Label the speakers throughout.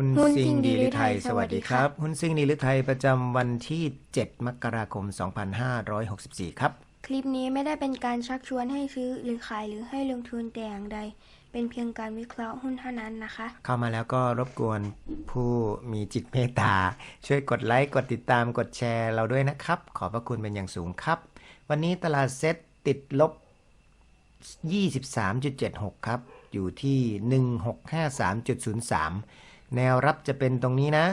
Speaker 1: หุ้น
Speaker 2: หุ้น
Speaker 1: ซิ่
Speaker 2: ซิ่
Speaker 1: ง
Speaker 2: ง
Speaker 1: ดี
Speaker 2: ดี
Speaker 1: หรือ
Speaker 2: หรือ
Speaker 1: ไท
Speaker 2: ไท
Speaker 1: ย
Speaker 2: ย
Speaker 1: ส
Speaker 2: สวั
Speaker 1: วัส
Speaker 2: สดี
Speaker 1: ดีค
Speaker 2: ครั
Speaker 1: รับ
Speaker 2: บ
Speaker 1: หุ้นซิ่งดีหรือไทยประจำวันที่ 7 มกราคม 2564 ครับ
Speaker 2: คลิปนี้ไม่ได้เป็นการชักชวนให้ซื้อหรือขายหรือให้ลงทุนแต่อย่างใด เป็นเพียงการวิเคราะห์หุ้นเท่านั้นนะคะ
Speaker 1: เข้ามาแล้วก็รบกวนผู้มีจิตเมตตา ช่วยกดไลค์ กดติดตามกดแชร์เราด้วยนะครับ ขอบพระคุณเป็นอย่างสูงครับ วันนี้ตลาดเซ็ตติดลบ 23.76 ครับ อยู่ที่ 1653.03 แนวรับจะเป็นตรงนี้นะ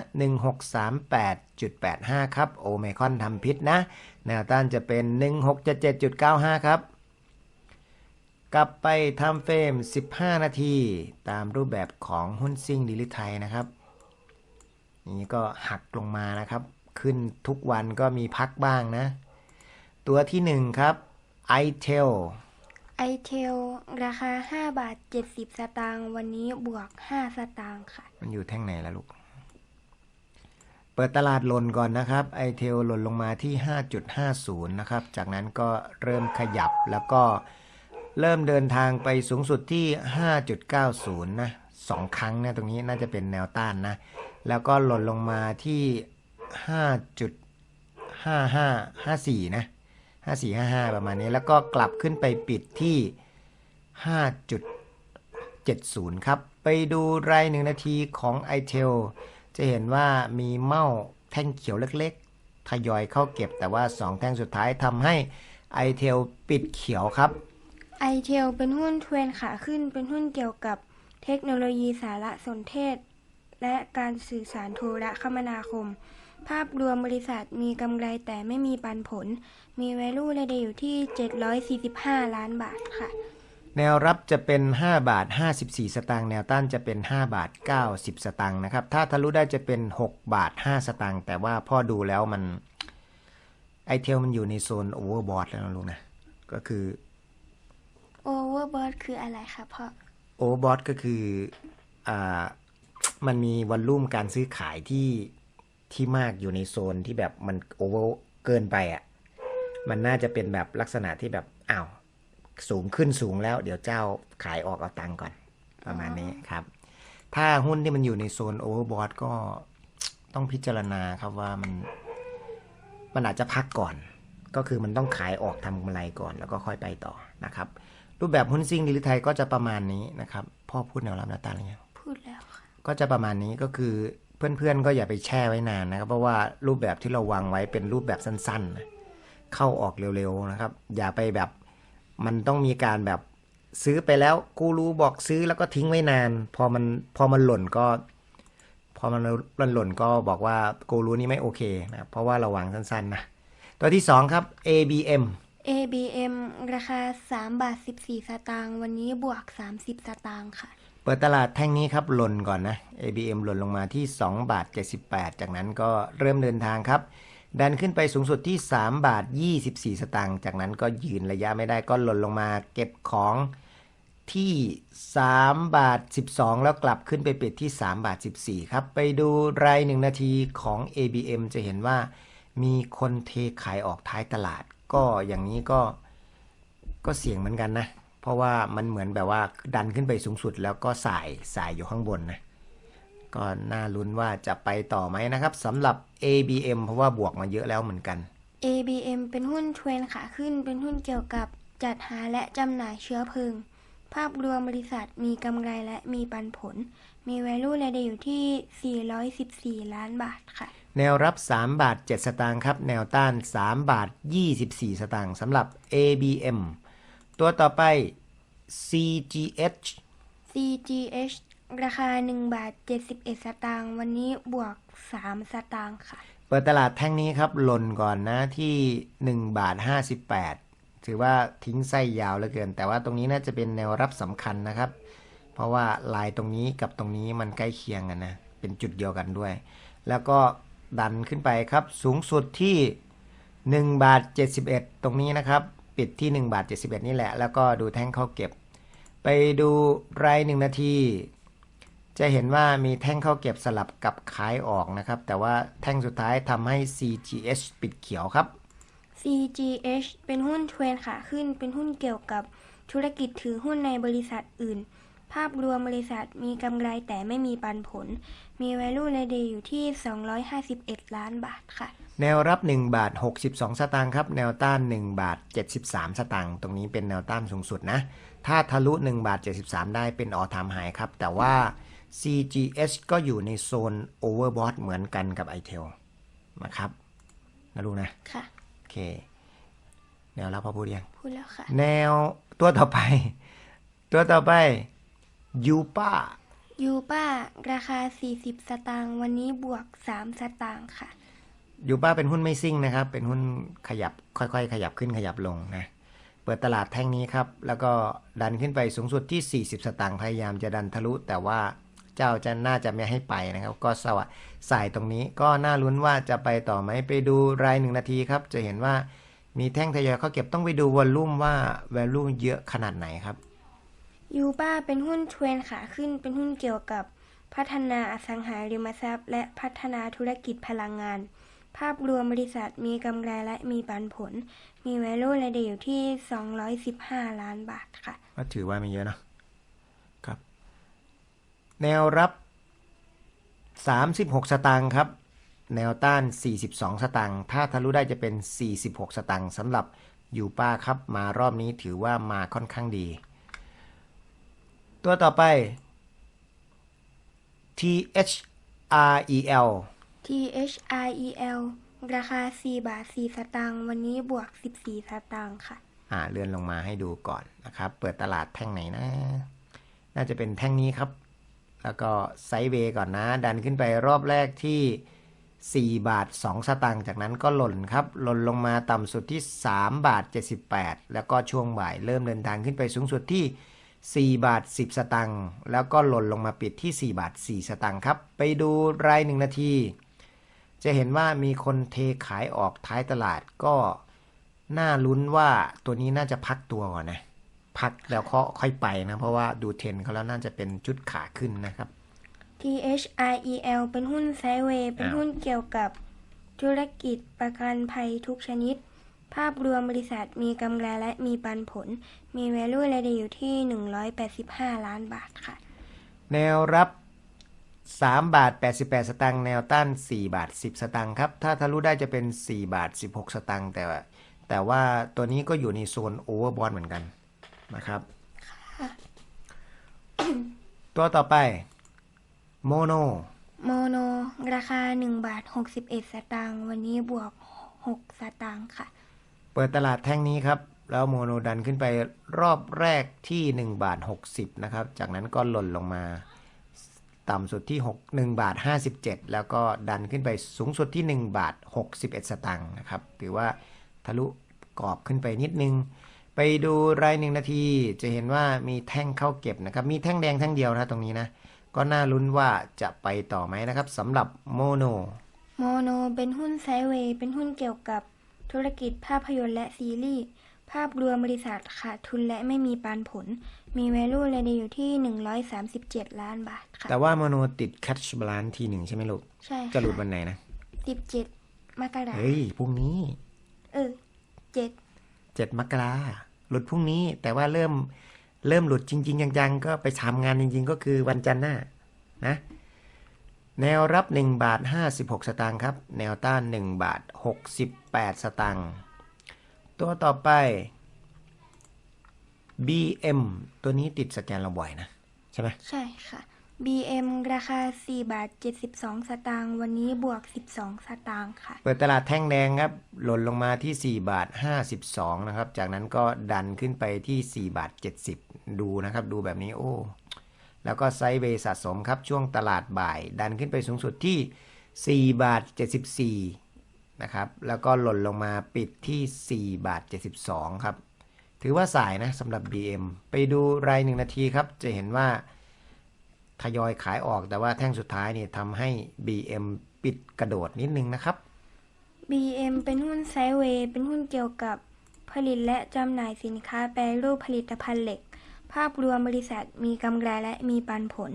Speaker 1: 1638.85 ครับ โอเมคอนทำพิษนะ แนวต้านจะเป็น 1677.95 ครับ กลับไปทำเฟรม 15 นาที ตามรูปแบบของหุ้นซิ่งดิลิไทยนะครับ นี้ก็หักลงมานะครับ ขึ้นทุกวันก็มีพักบ้างนะ ตัวที่ 1 ครับ iTel
Speaker 2: ไอเทลราคา 5 บาท 70 สตางค์วันนี้บวก 5 สตางค์ค่ะ
Speaker 1: มันอยู่แท่งไหนล่ะลูก เปิดตลาดหล่นก่อนนะครับ ไอเทลหล่นลงมาที่ 5.50 นะครับ จากนั้นก็เริ่มขยับแล้วก็เริ่มเดินทางไปสูงสุดที่ 5.90 นะสองครั้งนะตรงนี้น่าจะเป็นแนวต้านนะ แล้วก็หล่นลงมาที่ 5.5554 นะ 5455 ประมาณนี้ แล้วก็กลับขึ้นไปปิดที่ 5.70 ครับ ไปดูรายหนึ่งนาทีของ i t e l จะเห็นว่ามีเม้าแท่งเขียวเล็กๆ ทยอยเข้าเก็บแต่ว่า 2 แท่งสุดท้ายทำให้ i t e l ปิดเขียวครับ
Speaker 2: ไอเทลเป็นหุ้นเทรนขาขึ้นเป็นหุ้นเกี่ยวกับเทคโนโลยีสารสนเทศ และการสื่อสารโทรคมนาคม ภาพรวมบริษัทมีกำไรแต่ไม่มีปันผล มี value รายได้อยู่ที่ 745 ล้านบาทค่ะ
Speaker 1: แนวรับจะเป็น 5 บาท 54 สตางค์แนวต้านจะเป็น 5 บาท 90 สตางค์นะครับ ถ้าทะลุได้จะเป็น 6 บาท 5 สตางค์แต่ว่าพ่อดูแล้วมันไอเทลมันอยู่ในโซนโอเวอร์บอทแล้วนะลูกนะ ก็คือ
Speaker 2: overbought คืออะไรคะพ่อ
Speaker 1: โอเวอร์บอทก็คืออ่ามันมีวอลลุ่มการซื้อขายที่ ที่มากอยู่ในโซนที่แบบมันโอเวอร์เกินไปอะ มันน่าจะเป็นแบบลักษณะที่แบบอ้าวสูงขึ้นสูงแล้ว เดี๋ยวเจ้าขายออกเอาตังค์ก่อน ประมาณนี้ครับ ถ้าหุ้นที่มันอยู่ในโซนโอเวอร์บอทก็ต้องพิจารณาครับว่ามัน มันอาจจะพักก่อน ก็คือมันต้องขายออกทำกำไรก่อน แล้วก็ค่อยไปต่อนะครับ รูปแบบหุ้นซิ่งดิลิไทยก็จะประมาณนี้นะครับ พ่อพูดแนวรับแนวต้านอะไรเงี้ย
Speaker 2: พูดแล้วค่ะ
Speaker 1: ก็จะประมาณนี้ก็คือ เพื่อนๆก็อย่าไปแช่ไว้นานนะครับ เพราะว่ารูปแบบที่เราวางไว้เป็นรูปแบบสั้นๆ เข้าออกเร็วๆนะครับ อย่าไปแบบมันต้องมีการแบบซื้อไปแล้วกูรู้บอกซื้อแล้วก็ทิ้งไว้นาน พอมันพอมันหล่นก็ พอมันมันหล่นก็บอกว่ากูรู้นี่ไม่โอเคนะเพราะว่าเราวางสั้นๆนะตัวที่สองครับ ABM
Speaker 2: ABM ราคา 3 บาท 14 สตางค์วันนี้บวก 30 สตางค์ค่ะ
Speaker 1: ปิดตลาดแท่งนี้ครับหล่นก่อนนะ ABM หล่นลงมาที่ 2 บาท 78 จากนั้นก็เริ่มเดินทางครับ ดันขึ้นไปสูงสุดที่ 3 บาท 24 สตางค์ จากนั้นก็ยืนระยะไม่ได้ก็หล่นลงมาเก็บของที่ 3 บาท 12 แล้วกลับขึ้นไปปิดที่ 3 บาท 14 ครับ ไปดูรายหนึ่งนาทีของ ABM จะเห็นว่ามีคนเทขายออกท้ายตลาด ก็อย่างนี้ก็ก็เสี่ยงเหมือนกันนะ ราะว่ามันเหมือนแบบว่าดันขึ้นไปสูงสุดแล้วก็สายสายอยู่ข้างบนนะก็น่าลุ้นว่าจะไปต่อไหมนะครับสำหรับ ABM เพราะว่าบวกมาเยอะแล้วเหมือนกัน
Speaker 2: ABM เป็นหุ้นเทรนขาขึ้นเป็นหุ้นเกี่ยวกับจัดหาและจำหน่ายเชื้อเพลิง ภาพรวมบริษัทมีกำไรและมีปันผล มี value รายได้อยู่ที่ 414 ล้านบาทค่ะ
Speaker 1: แนวรับ 3 บาท 7 สตางค์ครับ แนวต้าน 3 บาท 24 สตางค์สำหรับ ABM ตัวต่อไป CGH
Speaker 2: CGH ราคา 1 บาท 71 สตางค์วันนี้บวก 3 สตางค์ค่ะ
Speaker 1: เปิดตลาดแท่งนี้ครับ หล่นก่อนนะที่ 1 บาท 58 ถือว่าทิ้งไส้ยาวเหลือเกิน แต่ว่าตรงนี้น่าจะเป็นแนวรับสำคัญนะครับ เพราะว่าลายตรงนี้กับตรงนี้มันใกล้เคียงกันนะ เป็นจุดเดียวกันด้วย แล้วก็ดันขึ้นไปครับ สูงสุดที่ 1 บาท 71 ตรงนี้นะครับ ปิดที่1บาท71 นี่แหละ แล้วก็ดูแท่งเข้าเก็บ ไปดูรายหนึ่งนาที จะเห็นว่ามีแท่งเข้าเก็บสลับกับขายออกนะครับ แต่ว่าแท่งสุดท้ายทำให้ CGH ปิดเขียวครับ
Speaker 2: CGH เป็นหุ้นเทรนขาขึ้น เป็นหุ้นเกี่ยวกับธุรกิจถือหุ้นในบริษัทอื่น ภาพรวมบริษัทมีกำไรแต่ไม่มีปันผล มี value ในเดย์อยู่ที่ 251 ล้านบาทค่ะ
Speaker 1: แนวรับ 1 บาท 62 สตางค์ครับ แนวต้าน 1 บาท 73 สตางค์ตรงนี้เป็นแนวต้านสูงสุดนะ ถ้าทะลุ 1 บาท 73 ได้เป็นออทามไฮครับ แต่ว่า CGS ก็อยู่ในโซน overbought เหมือนกันกับ iTel นะครับนะลูกนะ
Speaker 2: ค่ะ
Speaker 1: โอเค แนวรับพอพูดยัง
Speaker 2: พูดแล้วค่ะ
Speaker 1: แนวตัวต่อไป ตัวต่อไป ยูป้า
Speaker 2: ยูป้า ราคา 40 สตางค์วันนี้บวก 3 สตางค์ค่ะ
Speaker 1: ยูป้าเป็นหุ้นไม่ซิ่งนะครับ เป็นหุ้นขยับค่อยๆ ขยับขึ้นขยับลงนะ เปิดตลาดแท่งนี้ครับ แล้วก็ดันขึ้นไปสูงสุดที่ 40 สตางค์พยายามจะดันทะลุ แต่ว่าเจ้าจะน่าจะไม่ให้ไปนะครับ ก็สวะสายตรงนี้ก็น่าลุ้นว่าจะไปต่อไหมไปดูรายหนึ่งนาทีครับ จะเห็นว่ามีแท่งทยอยเข้าเก็บต้องไปดูวอลลุ่มว่า value เยอะขนาดไหนครับ
Speaker 2: ยูป้าเป็นหุ้นเทรนขาขึ้นเป็นหุ้นเกี่ยวกับพัฒนาอสังหาริมทรัพย์ และพัฒนาธุรกิจพลังงาน ภาพรวมบริษัทมีกำไรและมีปันผล มี value ในเดย์อยู่ที่ 215 ล้านบาทค่ะ
Speaker 1: ก็ถือว่าไม่เยอะนะครับ แนวรับ 36 สตางค์ครับ แนวต้าน 42 สตางค์ถ้าทะลุได้จะเป็น 46 สตางค์สำหรับยูป้าครับมารอบนี้ถือว่ามาค่อนข้างดี ตัวต่อไป THREL
Speaker 2: THREL ราคา 4 บาท 4 สตางค์วันนี้บวก 14 สตางค์ค่ะ
Speaker 1: อ่า เลื่อนลงมาให้ดูก่อนนะครับ เปิดตลาดแท่งไหนนะ น่าจะเป็นแท่งนี้ครับ แล้วก็ไซด์เวย์ก่อนนะ ดันขึ้นไปรอบแรกที่ 4 บาท 2 สตางค์ จากนั้นก็หล่นครับ หล่นลงมาต่ำสุดที่ 3 บาท 78 แล้วก็ช่วงบ่ายเริ่มเดินทางขึ้นไปสูงสุดที่ 4 บาท 10 สตางค์แล้วก็หล่นลงมาปิดที่ 4 บาท 4 สตางค์ครับ ไปดูรายหนึ่งนาที จะเห็นว่ามีคนเทขายออกท้ายตลาดก็น่าลุ้นว่าตัวนี้น่าจะพักตัวก่อนนะ พักแล้วก็ค่อยไปนะ เพราะว่าดูเทรนด์เขาแล้วน่าจะเป็นจุดขาขึ้นนะครับ
Speaker 2: THREL เป็นหุ้นไซเวย์เป็นหุ้นเกี่ยวกับธุรกิจประกันภัยทุกชนิด ภาพรวมบริษัทมีกำไรและมีปันผล มี value ในเดย์อยู่ที่ 185 ล้านบาทค่ะ
Speaker 1: แนวรับ 3 บาท 88 สตางค์แนวต้าน 4 บาท 10 สตางค์ครับ ถ้าทะลุได้จะเป็น 4 บาท 16 สตางค์แต่ว่าแต่ว่าตัวนี้ก็อยู่ในโซนโอเวอร์บอลเหมือนกันนะครับ ตัวต่อไปโมโน
Speaker 2: โมโน ราคา 1 บาท 61 สตางค์วันนี้บวก 6 สตางค์ค่ะ
Speaker 1: เปิดตลาดแท่งนี้ครับ แล้วโมโนดันขึ้นไปรอบแรกที่ 1 บาท 60 นะครับ จากนั้นก็หล่นลงมาต่ำสุดที่ 6 1 บาท 57 แล้วก็ดันขึ้นไปสูงสุดที่ 1 บาท 61 สตางค์นะครับถือว่าทะลุกรอบขึ้นไปนิดนึง ไปดูรายหนึ่งนาที จะเห็นว่ามีแท่งเข้าเก็บนะครับ มีแท่งแดงแท่งเดียวนะตรงนี้นะ ก็น่าลุ้นว่าจะไปต่อไหมนะครับสำหรับโมโน
Speaker 2: โมโนเป็นหุ้นไซด์เวย์เป็นหุ้นเกี่ยวกับ ธุรกิจภาพยนตร์และซีรีส์ ภาพรวมบริษัทขาดทุนและไม่มีปันผล มี value ในเดย์อยู่ที่ 137 ล้านบาทค่ะ
Speaker 1: แต่ว่าโมโนติดแคชบาลานทีหนึ่งใช่ไหมลูก
Speaker 2: ใช่
Speaker 1: จะหลุดวันไหนนะ
Speaker 2: 17 มกรา
Speaker 1: เฮ้ยพรุ่งนี้
Speaker 2: เออเจ็ด
Speaker 1: เจ็ดมกราหลุดพรุ่งนี้ แต่ว่าเริ่มเริ่มหลุดจริง ๆ จังๆ ก็ไปทำงานจริง ๆ ก็คือวันจันทร์หน้านะ แนวรับ 1 บาท 56 สตางค์ครับ แนวต้าน 1 บาท 68 สตางค์ตัวต่อไป BM ตัวนี้ติดสแกนเราบ่อยนะ ใช่ไหม
Speaker 2: ใช่ค่ะ BM ราคา 4 บาท 72 สตางค์วันนี้บวก 12 สตางค์ค่ะ
Speaker 1: เปิดตลาดแท่งแดงครับ หล่นลงมาที่ 4 บาท 52 นะครับ จากนั้นก็ดันขึ้นไปที่ 4 บาท 70 ดูนะครับ ดูแบบนี้โอ้ แล้วก็ไซด์เวย์สะสมครับ ช่วงตลาดบ่าย ดันขึ้นไปสูงสุดที่ 4 บาท 74 นะครับ แล้วก็หล่นลงมาปิดที่ 4 บาท 72 ครับ ถือว่าสายนะสำหรับ BM ไปดูรายหนึ่งนาทีครับ จะเห็นว่าทยอยขายออกแต่ว่าแท่งสุดท้ายนี่ทำให้ BM ปิดกระโดดนิดนึงนะครับ
Speaker 2: BM เป็นหุ้นไซด์เวย์เป็นหุ้นเกี่ยวกับผลิตและจำหน่ายสินค้าแปรรูปผลิตภัณฑ์เหล็ก ภาพรวมบริษัทมีกำไรและมีปันผล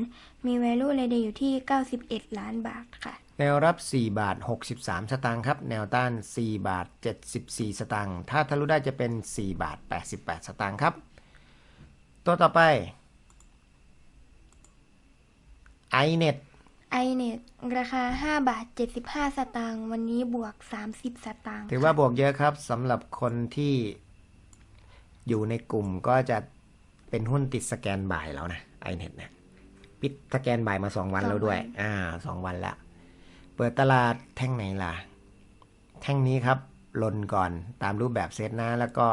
Speaker 2: มี value ในเดย์อยู่ที่ 91 ล้านบาทค่ะ
Speaker 1: แนวรับ 4 บาท 63 สตางค์ครับ แนวต้าน 4 บาท 74 สตางค์ ถ้าทะลุได้จะเป็น 4 บาท 88 สตางค์ครับ ตัวต่อไป iNet
Speaker 2: ไอเน็ตราคา 5 บาท 75 สตางค์ วันนี้บวก 30 สตางค์
Speaker 1: ถือว่าบวกเยอะครับสำหรับคนที่อยู่ในกลุ่มก็จะ เป็นหุ้นติดสแกนบ่ายแล้วนะ iNet เนี่ยปิดสแกนบ่ายมาสองวันแล้วด้วย อ่าสองวันละเปิดตลาดแท่งไหนล่ะ แท่งนี้ครับลนก่อนตามรูปแบบเซตนะ แล้วก็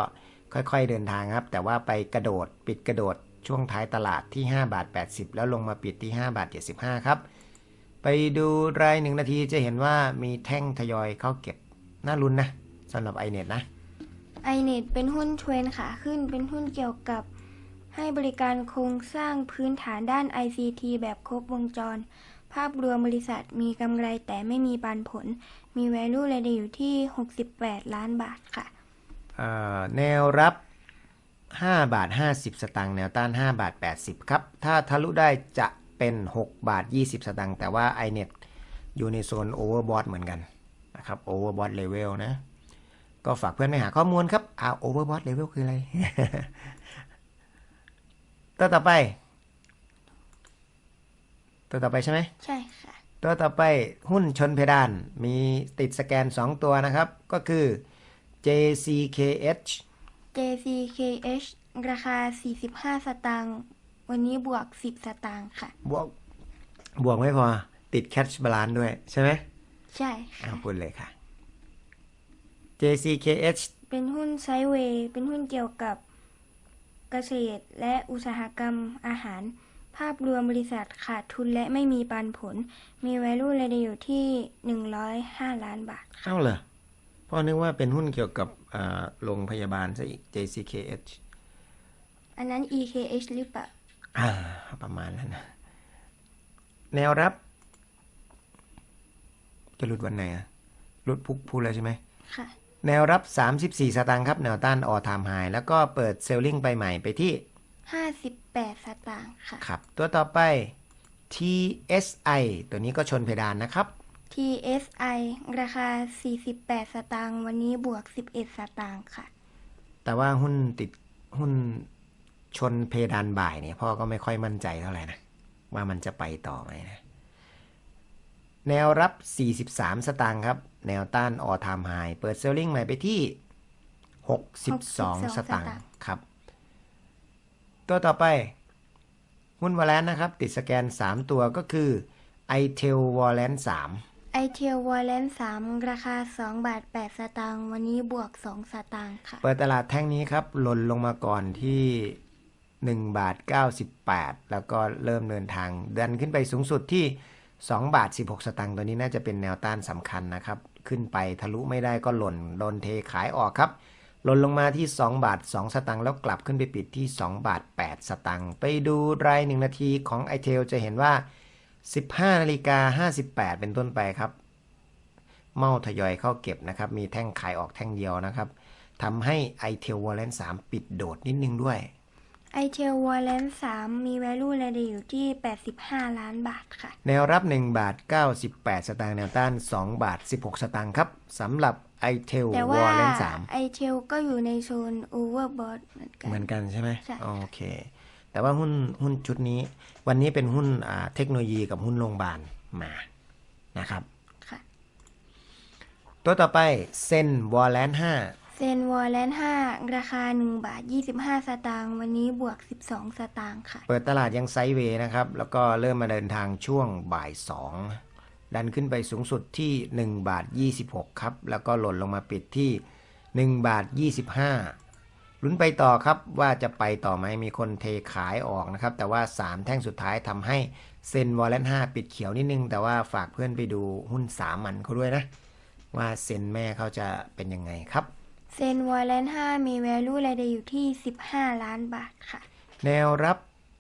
Speaker 1: ค่อยๆเดินทางครับ แต่ว่าไปกระโดดปิดกระโดดช่วงท้ายตลาดที่5บาท80 แล้วลงมาปิดที่5บาท75 ครับ ไปดูรายหนึ่งนาทีจะเห็นว่ามีแท่งทยอยเข้าเก็บน่าลุ้นนะสำหรับ iNet นะ
Speaker 2: ไอเน็ตเป็นหุ้นเทรนขาขึ้นเป็นหุ้นเกี่ยวกับ ให้บริการโครงสร้างพื้นฐานด้าน ICT แบบครบวงจร ภาพรวมบริษัทมีกำไรแต่ไม่มีปันผล มี value รายได้อยู่ที่ 68 ล้านบาทค่ะ
Speaker 1: แนวรับ 5 บาท 50 สตางค์แนวต้าน 5 บาท 80 ครับ ถ้าทะลุได้จะเป็น 6 บาท 20 สตางค์แต่ว่า iNet อยู่ในโซน overbought เหมือนกันนะครับ overbought level นะ ก็ฝากเพื่อนไปหาข้อมูลครับอ่า overbought level คืออะไร ตัวต่อไป ตัวต่อไปใช่ไหม
Speaker 2: ใช่ค่ะ
Speaker 1: ตัวต่อไปหุ้นชนเพดานมีติดสแกน 2 ตัวนะครับ ก็คือ JCKH
Speaker 2: JCKH ราคา 45 สตางค์วันนี้บวก 10 สตางค์ค่ะ
Speaker 1: บวกบวกไม่พอ ติด cash balance ด้วยใช่ไหม
Speaker 2: ใช่
Speaker 1: อ้า
Speaker 2: ค่ะ
Speaker 1: วพูดเลยค่ะ JCKH
Speaker 2: เป็นหุ้นไซด์เวย์เป็นหุ้นเกี่ยวกับ เกษตร และอุตสาหกรรมอาหาร ภาพรวมบริษัทขาดทุนและไม่มีปันผล มี value รายได้อยู่ที่105ล้านบาท
Speaker 1: เอ้าเหรอพ่อนึกว่าเป็นหุ้นเกี่ยวกับอ่าโรงพยาบาลซะอีก JCKH
Speaker 2: อันนั้น EKH หรือเปล่า
Speaker 1: อ่า ประมาณนั้นนะแนวรับ จะหลุดวันไหนอะหลุดพุกพูดแล้วใช่ไหม
Speaker 2: ค่ะ
Speaker 1: แนวรับ 34 สตางค์ครับ แนวต้านออทามไฮแล้วก็เปิดเซลลิงไปใหม่ไปที่
Speaker 2: 58 สตางค์ค่ะ
Speaker 1: ครับ ตัวต่อไป TSI ตัวนี้ก็ชนเพดานนะครับ
Speaker 2: TSI ราคา 48 สตางค์วันนี้บวก 11 สตางค์ค่ะ
Speaker 1: แต่ว่าหุ้นติดหุ้นชนเพดานบ่ายเนี่ยพ่อก็ไม่ค่อยมั่นใจเท่าไหร่นะ ว่ามันจะไปต่อไหมนะ แนวรับ 43 สตางค์ครับ แนวต้านออทามไฮเปิดเซลลิงใหม่ไปที่ 62 สตางค์ครับ ตัวต่อไป หุ้นวอลเลนนะครับ ติดสแกน 3 ตัวก็คือ i t e l w a l l a n 3
Speaker 2: i t e l w a l l e n 3 ราคา 2 บาท 8 สตางค์วันนี้บวก 2 สตางค์ค่ะ
Speaker 1: เปิดตลาดแท่งนี้ครับหล่นลงมาก่อนที่ 1 บาท 98 แล้วก็เริ่มเดินทาง ดันขึ้นไปสูงสุดที่ 2 บาท 16 สตางค์ตัวนี้น่าจะเป็นแนวต้านสำคัญนะครับ ขึ้นไปทะลุไม่ได้ก็หล่นโดนเทขายออกครับหล่นลงมาที่ 2 บาท 2 สตางค์แล้วกลับขึ้นไปปิดที่ 2 บาท 8 สตางค์ไปดูราย1นาทีของ i t e l จะเห็นว่า 15นาฬิกา58 เป็นต้นไปครับ เมาทยอยเข้าเก็บนะครับ มีแท่งขายออกแท่งเดียวนะครับทำให้ i t e l w a l l e n 3ปิดโดดนิดนึงด้วย
Speaker 2: i t e l w a l l e n 3มี value รายได้อยู่ที่ 85 ล้านบาทค่ะ
Speaker 1: แนวรับ 1 บาท 98 สตางค์แนวต้าน 2 บาท 16 สตางค์ครับสำหรับ i t e l
Speaker 2: แต่
Speaker 1: w
Speaker 2: ว่า
Speaker 1: a l l e n
Speaker 2: i t e l ก็อยู่ในโซน overbought เหมือนกัน
Speaker 1: 3เหมือนกันใช่ไหม
Speaker 2: ใช่
Speaker 1: โอเค แต่ว่าหุ้นหุ้นชุดนี้ วันนี้เป็นหุ้นอ่าเทคโนโลยีกับหุ้นโรงพยาบาลมานะครับ
Speaker 2: ค่ะ
Speaker 1: ตัวต่อไปเซนวอลเลน5
Speaker 2: เซนวอลเลน5ราคา 1 บาท 25 สตางค์วันนี้บวก 12 สตางค์ค่ะ
Speaker 1: เปิดตลาดยังไซด์เวย์นะครับ แล้วก็เริ่มมาเดินทางช่วงบ่าย 2 ดันขึ้นไปสูงสุดที่ 1 บาท 26 ครับ แล้วก็หล่นลงมาปิดที่ 1 บาท 25 ลุ้นไปต่อครับว่าจะไปต่อไหมมีคนเทขายออกนะครับ แต่ว่า 3 แท่งสุดท้ายทำให้เซนวอลเลน5ปิดเขียวนิดนึง แต่ว่าฝากเพื่อนไปดูหุ้นสามันเขาด้วยนะ ว่าเซนแม่เขาจะเป็นยังไงครับ
Speaker 2: เซนวอลเลน5มี value รายได้อยู่ที่ 15 ล้านบาทค่ะ
Speaker 1: แนวรับ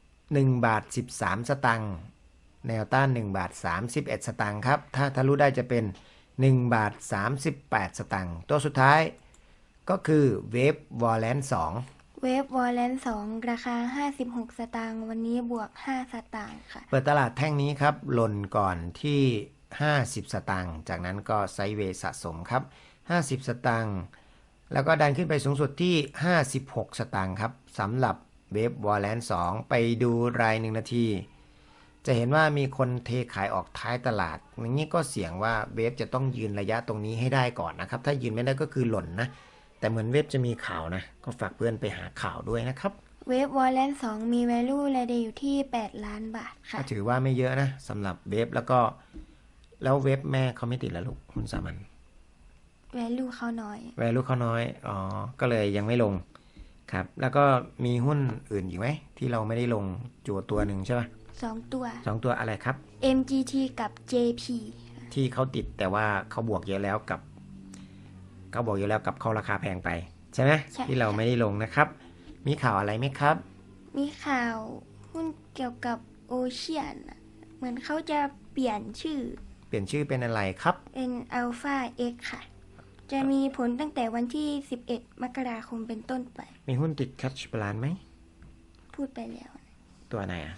Speaker 1: 1 บาท 13 สตังค์แนวต้าน 1 บาท 31 สตังค์ครับ ถ้าทะลุได้จะเป็น 1 บาท 38 สตังค์ตัวสุดท้ายก็คือเวฟวอลเลน2
Speaker 2: เวฟวอลเลน2ราคา 56 สตางค์วันนี้บวก 5 สตางค์ค่ะ
Speaker 1: เปิดตลาดแท่งนี้ครับหล่นก่อนที่ 50 สตังค์จากนั้นก็ไซด์เวย์สะสมครับ 50 สตังค์ แล้วก็ดันขึ้นไปสูงสุดที่ 56 สตังค์ครับสำหรับเวฟวอลเลน2ไปดูรายหนึ่งนาทีจจะเห็นว่ามีคนเทขายออกท้ายตลาดอย่างนี้ก็เสี่ยงว่าเวฟจะต้องยืนระยะตรงนี้ให้ได้ก่อนนะครับ ถ้ายืนไม่ได้ก็คือหล่นนะ แต่เหมือนเวฟจะมีข่าวนะ ก็ฝากเพื่อนไปหาข่าวด้วยนะครับ
Speaker 2: เว็บวอลเลนสองมี value รายเดย์อยู่ที่ 8 ล้านบาทค่ะ
Speaker 1: ก็ถือว่าไม่เยอะนะสำหรับเวฟแล้วก็ แล้วเวฟแม่เขาไม่ติดแล้วลูกคุณสามัญ
Speaker 2: value เขาน้อย
Speaker 1: แวลูเขาน้อย อ๋อ ก็เลยยังไม่ลง ครับ แล้วก็มีหุ้นอื่นอีกไหม ที่เราไม่ได้ลงจัวตัวหนึ่งใช่ปะ
Speaker 2: 2ตัว
Speaker 1: สองตัวอะไรครับ
Speaker 2: MGT กับ JP
Speaker 1: ที่เขาติดแต่ว่าเขาบวกเยอะแล้วกับเขาบวกเยอะแล้วกับเขาราคาแพงไปใช่ไหม
Speaker 2: ใช่
Speaker 1: ที่เราไม่ได้ลงนะครับ มีข่าวอะไรไหมครับ
Speaker 2: มีข่าวหุ้นเกี่ยวกับโอเชียนอะเหมือนเขาจะเปลี่ยนชื่อ
Speaker 1: เปลี่ยนชื่อเป็นอะไรครับ
Speaker 2: เป็น Alpha X ค่ะ จะมีผลตั้งแต่วันที่ 11 มกราคมเป็นต้นไป
Speaker 1: มีหุ้นติดคัชบาลานไหม
Speaker 2: พูดไปแล้ว
Speaker 1: ตัวไหนอะ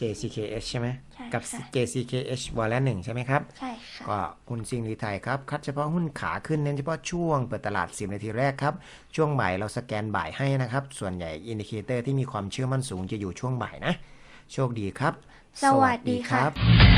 Speaker 1: JCKH ใช่ไหม
Speaker 2: ใช่
Speaker 1: กับ
Speaker 2: ค่ะ
Speaker 1: JCKH วอลและหนึ่งใช่ไหมครับ
Speaker 2: ใช่ค่ะ
Speaker 1: ก็หุ้นซิงหรือไทยครับ คัดเฉพาะหุ้นขาขึ้นเน้นเฉพาะช่วงเปิดตลาด 10 นาทีแรกครับ ช่วงบ่ายเราสแกนบ่ายให้นะครับ ส่วนใหญ่อินดิเคเตอร์ที่มีความเชื่อมั่นสูงจะอยู่ช่วงบ่ายนะ โชคดีครับ
Speaker 2: สวัสดีค่ะ
Speaker 1: สวัสดีครับ